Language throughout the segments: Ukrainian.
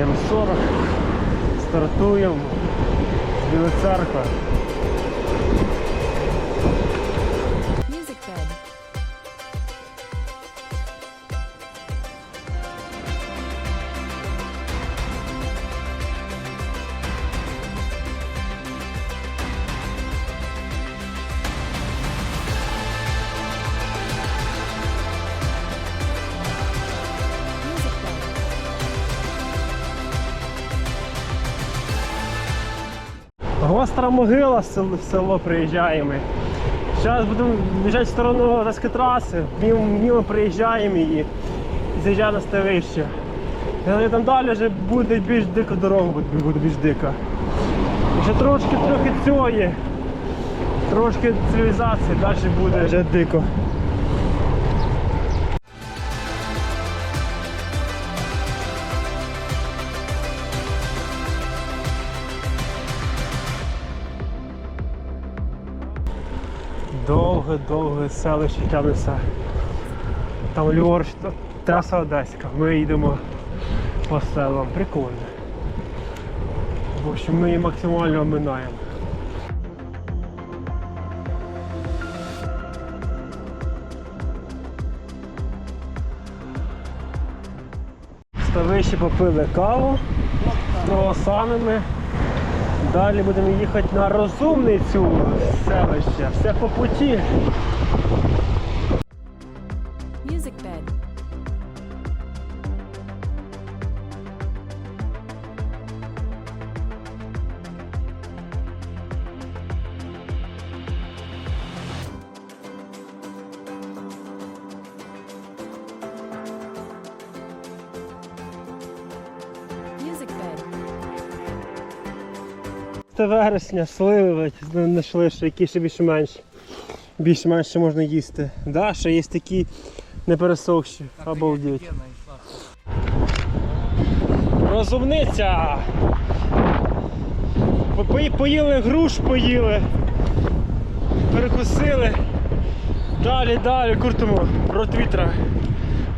7.40. Стартуємо з Білої Гостра могила, село, село приїжджаємо. Зараз будемо біжати в сторону Одеської траси, мимо, приїжджаємо і заїжджаємо на ставище. Але там далі вже буде більш дика дорога, буде, більш дика. Ще трошки трохи цього є. Трошки цивілізації, далі буде вже дико. Довге-довге селище тягнеться. Там ліворуч траса Одеська. Ми їдемо по селам. Прикольно. В общем, ми її максимально оминаємо. В Ставищі попили каву з круасанами. Далі будемо їхати на розумницю селище. Все по путі. Вересня, сливи знайшли, що які ще більш-менш. Більш-менш можна їсти. Да, ще є такі непересохші. Обалдеть. Розумниця! Поїли груш, поїли, перекусили. Далі, далі, куртимо, рот вітра.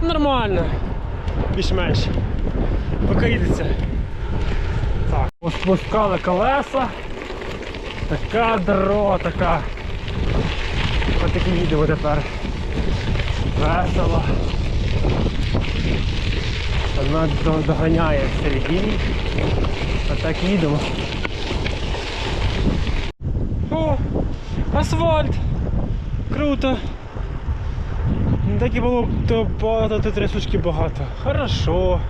Нормально. Більш-менш. Поки їдеться. Спускали колеса. Така дорога, така. Ось такі їдемо тепер. Весело. Вона доганяє в середині. А так їдемо. О, асфальт! Круто! Не так і було то багато, то трясучки багато. Хорошо.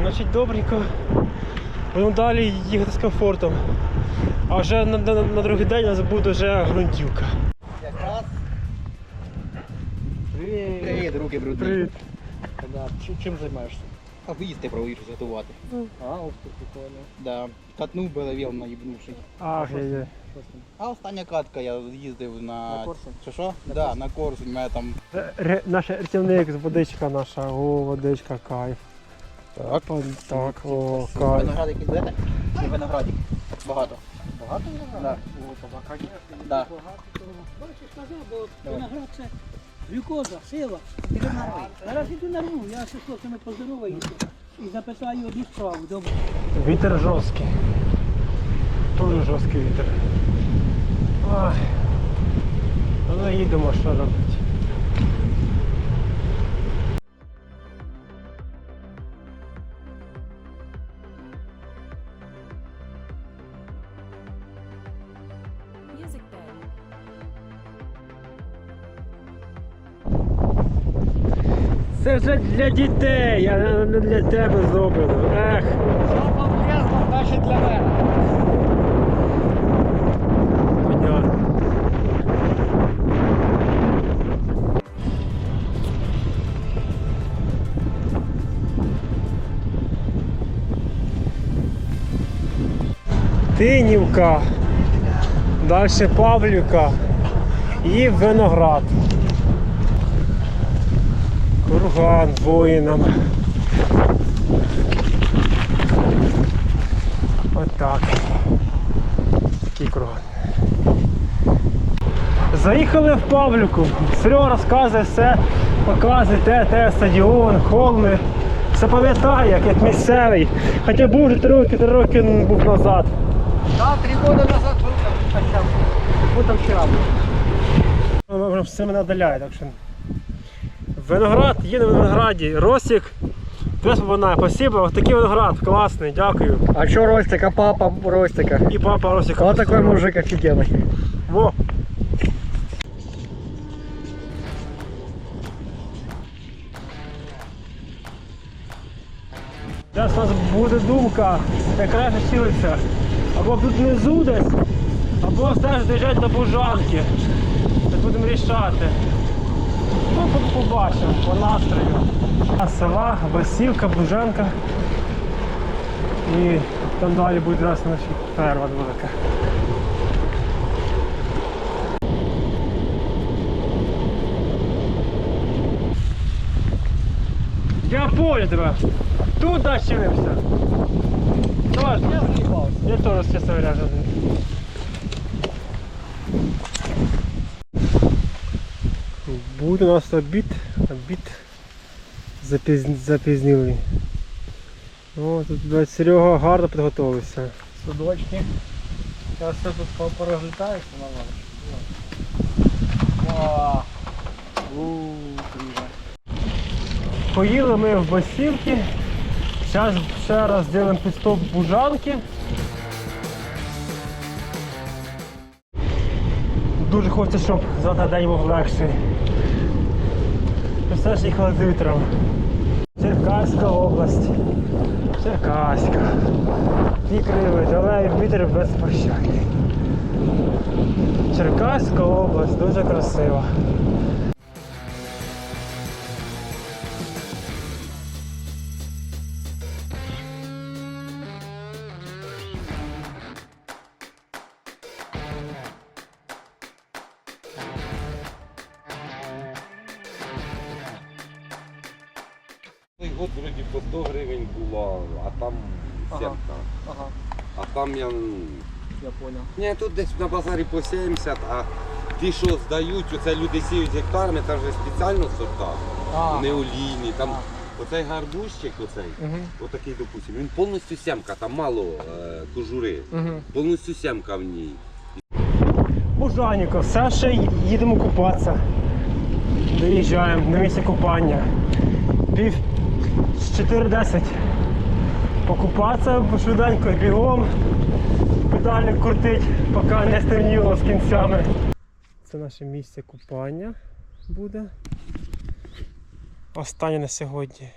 Значить добренько. Будемо далі їхати з комфортом. А вже на, на, на другий день у нас буде вже ґрунтівка. Якраз. Привіт, руки брудні. Привіт. Да. Чим, чим займаєшся? А виїзди проводиш готувати. А, ось тут прикольно. Да. Катнув белевіл наїбнувший. Ах, є, є. А остання катка я їздив на. На Корсунь? Що що? Да, на Корсунь. Мене там. Ре- Наш рятівник, водичка наша, о, водичка, кайф. Так. Так, о, кайф. Виноградик ідете? Не виноградик. Багато. Багато табака є. Да. Бачиш, сказав, бо виноград це глюкоза, сила. Іди нарву. Зараз іди нарву, я ще з хлопцями поздороваюся і запитаю одну справу. Добре. Вітер жорсткий. Дуже жорсткий вітер. Ай. Ну їдемо, що робити. Це вже для дітей, а не для тебе зроблено. Ех. Жопа влезла, значить для мене. Понятно. Тинівка, далі Павлівка і виноград Курган воїнам. Отак. Такий курган. Заїхали в Павлівку. Серега розказує все, показує те, те, стадіон, холми, все пам'ятаю, як, як місцевий. Хоча був вже три роки, три роки був назад. Да, три года назад был там, хотя бы. Вот там вчера был. Ми вже все мене надаляє, так що. Виноград є на винограді. Росік. Теж вона, спасибо. Ось такий виноград, класний, дякую. А чё Ростика, папа Ростика? І папа Росіка. Вот такой мужик офигенный. Во. Зараз у нас буде думка, яка цілиться. Або тут внизу десь, або теж доїжджати до Бужанки. Будемо рішати. Ну, по- побачимо по настрою. А села, Басівка, Бужанка. І там далі буде у нас наша перва велика. Я понял тебя. Тут да чинимся. Давай, я заебался. Я тоже, честно говоря, Буде у нас обід, обід запіз... запізнілий. О, тут Серега гарно підготовився. Судочки. Сейчас все тут по- поразлетается на. Поїли ми в Басівки. Зараз ще раз зробимо підстоп бужанки. Дуже хочеться, щоб завтра день був легший. Все ж їхали з. Черкаська область. Черкаська. Ті криви, але вітер безпощадний. Черкаська область дуже красива. Я понял. Ні, тут десь на базарі по 70, а ті, що здають, оце люди сіють гектарами, там вже спеціально сорта. А, Не олійні. Там оцей гарбузчик, оцей, Угу. отакий, допустим, він повністю сімка, там мало е, кожури. Угу. Повністю сімка в ній. Бужаніко, все ще їдемо купатися. Доїжджаємо на місце купання. Пів з 4.10. Покупатися швиденько, бігом. Педалі крутить, поки не стемніло з кінцями. Це наше місце купання буде. Останнє на сьогодні.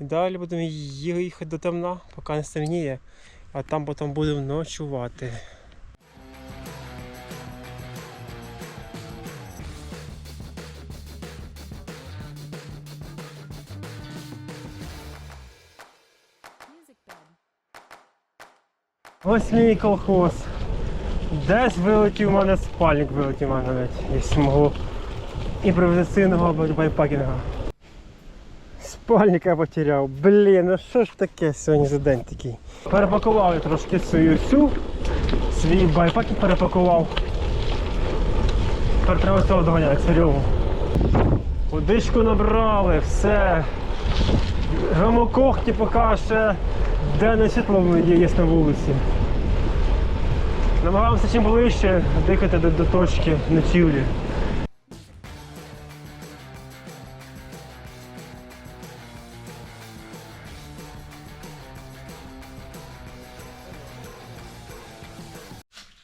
І далі будемо їхати до темна, поки не стемніє, а там потім будемо ночувати. Ось мій колхоз. Десь вилетів у мене спальник, вилетів у мене навіть, якщо мого імпровізаційного бай- байпакінга. Спальник я потеряв. Блін, ну що ж таке сьогодні за день такий? Перепакував я трошки свою всю, свій байпакінг перепакував. Тепер треба цього доганяти, Серегу. Водичку набрали, все. Гамокохті поки ще денне світло є на вулиці. Намагаємося чим ближче дихати до, до точки ночівлі.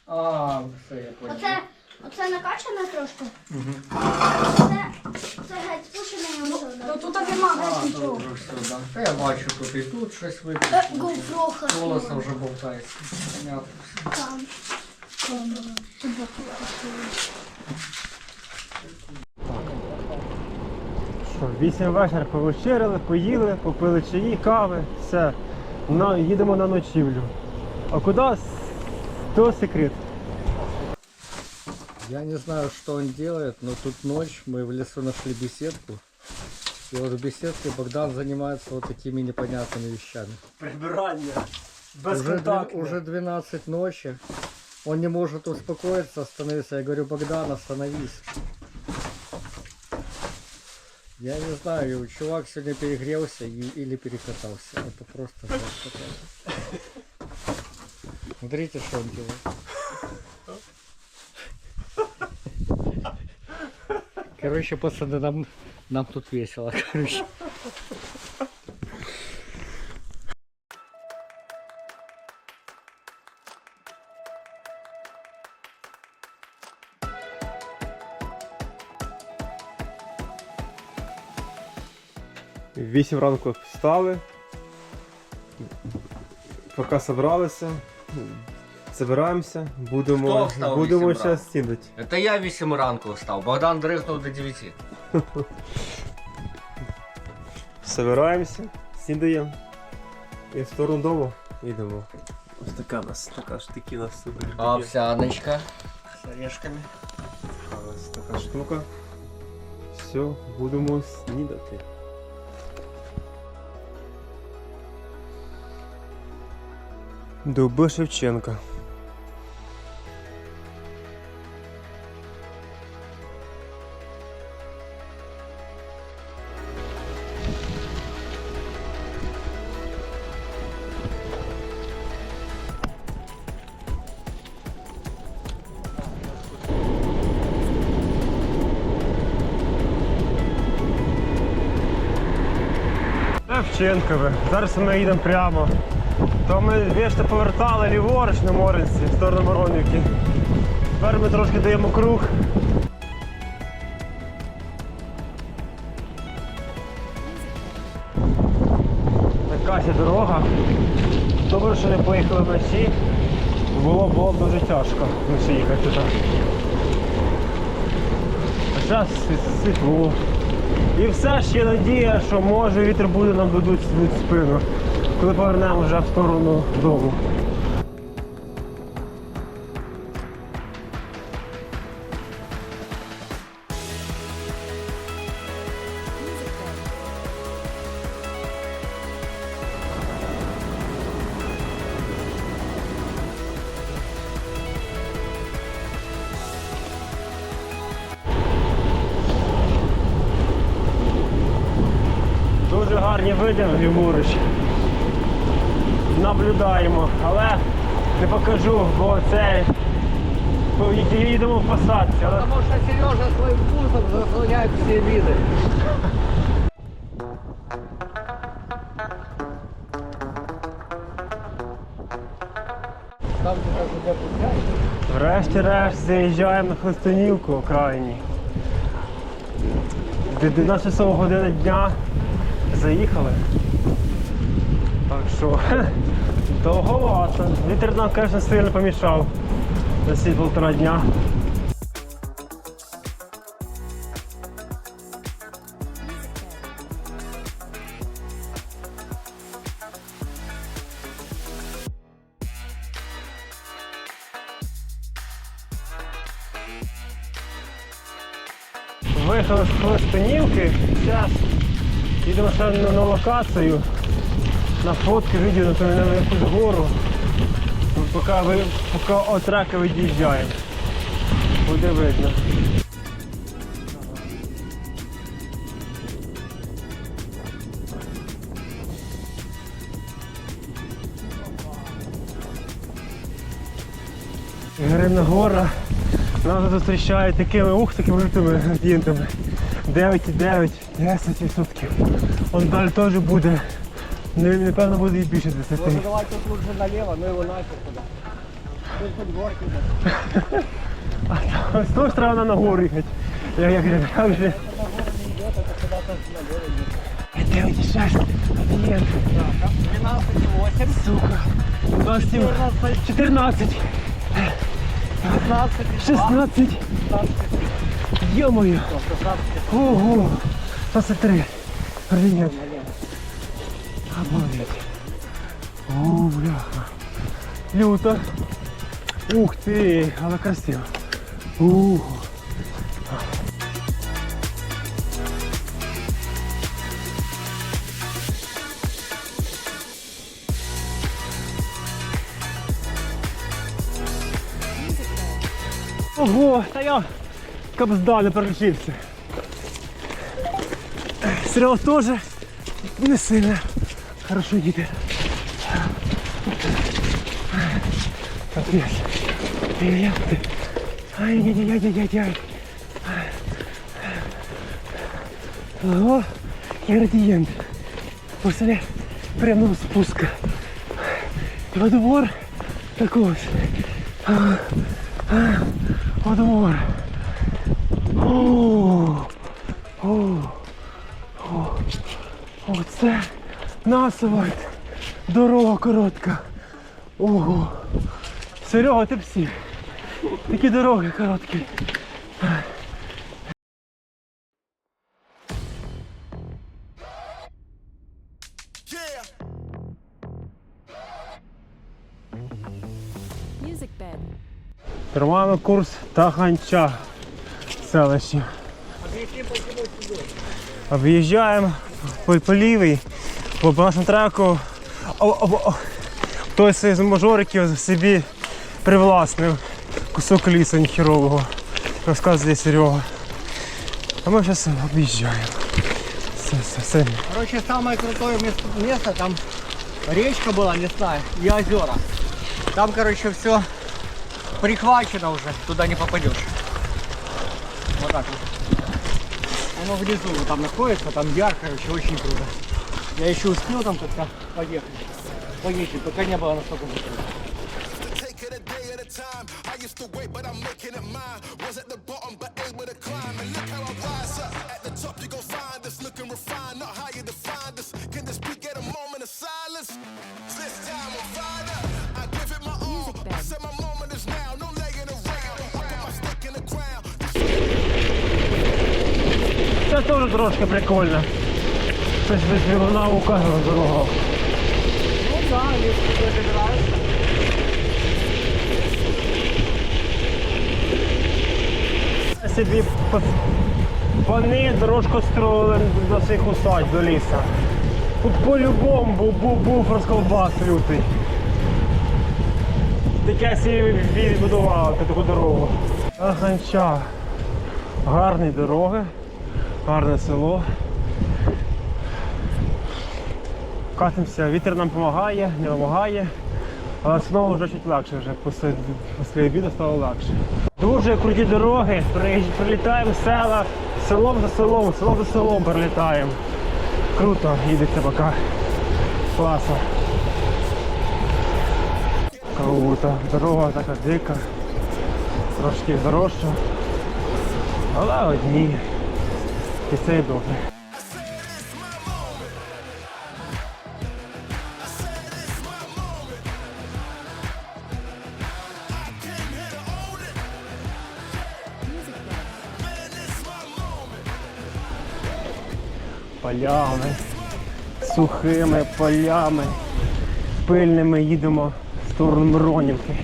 А, все, я понял. Оце, оце накачане трошки. Це, це геть спущене Ну тут нема геть нічого. добре, все, да. Та я бачу, тут і тут щось Е, випустило. Гофроха. Вже болтається. Понятно. Там. Що, 8 вечора повечеряли, поїли, попили чаї, кави, все. На, їдемо на ночівлю. А куди? То секрет. Я не знаю, что он делает, но тут ночь, мы в лесу нашли беседку. И вот в беседке Богдан занимается вот такими непонятными вещами. Прибирання. Уже, дв- уже 12 ночи. Он не может успокоиться, остановиться. Я говорю, Богдан, остановись. Я не знаю, чувак сегодня перегрелся и- или перекатался. Это просто жесть какая-то. Смотрите, что он делает. Короче, пацаны, нам, нам тут весело, короче. Вісім ранку встали. Поки зібралися, збираємося, будемо, встав будемо зараз снідати. Это я 8 ранку встал, Богдан дрыхнул до 9. Собираємося, снідаємо і в сторону дому йдемо. Ось така у нас така штуки у нас супер. Овсяночка с орешками. Ось така штука. Все, будемо снідати. Дуби Шевченка. Шевченкове. Зараз ми їдемо прямо. То ми віште повертали ліворуч на Моринці, в сторону Моронівки. Тепер ми трошки даємо круг. Така ся дорога. Добре, що не поїхали вночі. Було було дуже тяжко вночі їхати туди. А зараз світло. І все ще надія, що може вітер буде нам дадуть в спину, коли повернемо вже в сторону дому. Гарні види ліворуч. Наблюдаємо, але не покажу, бо це їдемо в посадці. Але Потому что Сережа своим вкусом где-то тебя пускают. Врешті-решт заїжджаємо на Хлестонівку окраїні. До 12 години дня заїхали. Так що довговато. Вітер нам, звісно, сильно помішав ці півтора дня. На, на фотки, відео на, якусь гору. Ну, Поки, ви, поки от рака від'їжджаємо. Буде видно. Грина гора нас зустрічає такими ух, такими лютими градієнтами. 9,9, 10%. Он далі теж буде. Ну, Напевно буде і більше 10. давай тут лучше налево, но его нафиг туда. Тут горки. А з того сторони на гору їхати. Я, я, я, я вже... 9,6, градієнт. 12,8. Сука. 27, 14, 15. 16. Ё-моё. Ого. 23. Градієнт. Обалдеть. О, бляха. Люто. Ух ти, але красиво. Ух. Ого, та я кабзда не. Серега теж не сильно хорошо їде. Капець. Ай-яй-яй. Ай-яй-яй-яй-яй-яй. Ого, і градієнт. Після прямого спуска. Во двор так ось. А, а, Во двор. О, о, асфальт. Дорога коротка. Ого. Серега, ти всі. Такі дороги короткі. Тримаємо курс Таханча селищі. Об'їжджаємо по, по лівій, по, по нашому треку. Хтось із мажориків собі привласнив кусок лісу ніхірового, розказує Серега. А ми зараз об'їжджаємо. Все, все, все. Короче, самое крутое место, там речка была лесная и озера. Там, короче, все прихвачено уже, туда не попадешь. Вот так вот. Оно внизу там находится, там яр, короче, очень круто. Я еще успел там как-то поехать. Поездить, пока не было настолько ground. Це теж трошки прикольно. Щось весь наука на дорогах. Ну если тебе нравится. Собі вони дорожку строїли до цих усадь, до лісу. Тут по-любому був, був, був розковбас лютий. Таке собі відбудували таку дорогу. Аганча. Гарні дороги, гарне село. Катимося, вітер нам допомагає, не допомагає. Але знову вже чуть легше, вже після, після обіду стало легше. Дуже круті дороги, прилітаємо в села, селом за селом, селом за селом прилітаємо. Круто, їдеться поки. Класно. Круто. Дорога така дика, трошки дорожча. Але одні. І це і добре. Полями, сухими полями, пильними їдемо в сторону Миронівки.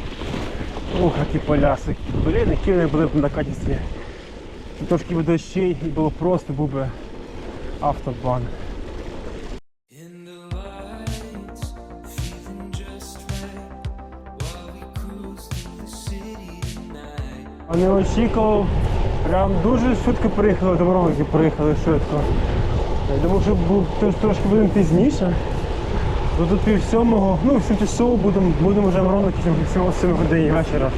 Ох, які поля сухі. Блін, які вони були б на качестві. Трошки б дощей і було просто був би автобан. А не очікував, прям дуже швидко приїхали до Миронівки, приїхали швидко. Я думав, що був трошки будемо пізніше. Бо тут пів сьомого, ну, в сім часов будемо будемо вже в Миронівці всього 7 годині вечора.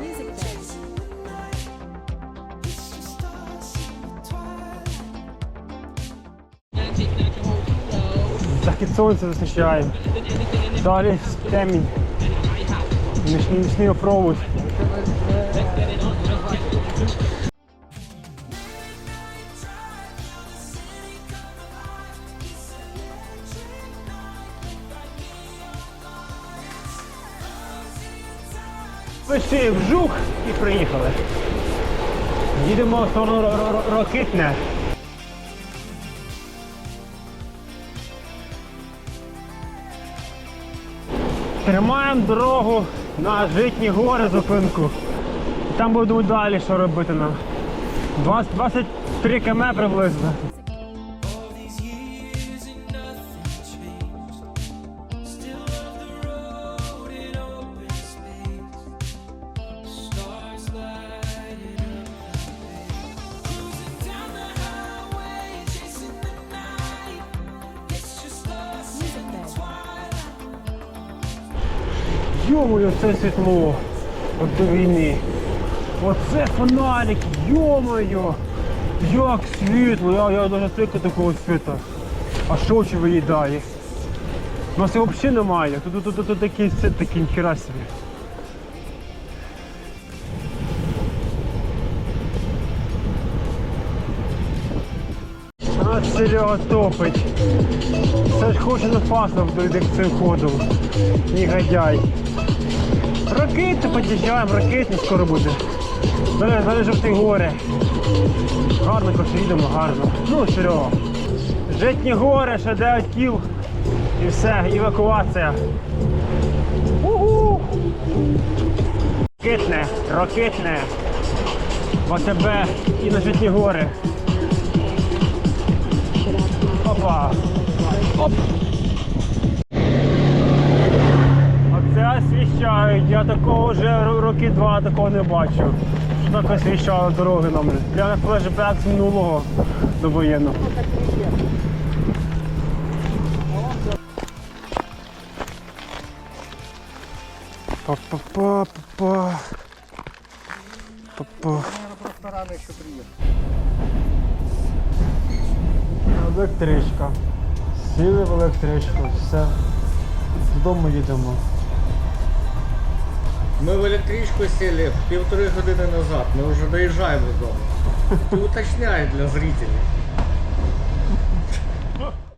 Music bed. Захід сонця. Далі темінь. Нічний, опровод. Пиши вжух і приїхали. Їдемо в сторону Ро- Ро- Ро- Рокитне. Тримаємо дорогу на житні гори зупинку. Там будемо далі, що робити нам. 20 23 км приблизно. Йомою, це світло. От до війни. Оце фонарик, йомою. Як світло, я, я навіть звик до такого світа. А що очі виїдає? У нас його взагалі немає. Тут, тут, тут, тут такий світ, такий ніхера собі. Серега топить. Це ж хоче на фасно дойде цим ходом. Негодяй. Ракети під'їжджаємо, ракетні скоро буде. Далі, далі жовті гори. Гарно коротше, їдемо, гарно. Ну, Серега. Житні гори, ще 9 кіл. І все, евакуація. Угу. Ракетне, ракетне. В АТБ і на житні гори. Опа. Оп. Оце освіщають. Я такого вже роки два такого не бачив. Що так освіщали дороги нам. Прямо флешбек з минулого до воєнного. Па-па-па-па. Па-па. Просто рано еще приехал. Електричка. Сіли в електричку, все. Додому їдемо. Мы в электричку сели півтори години назад, мы уже доезжаем додому. Ты уточняй для зрителей.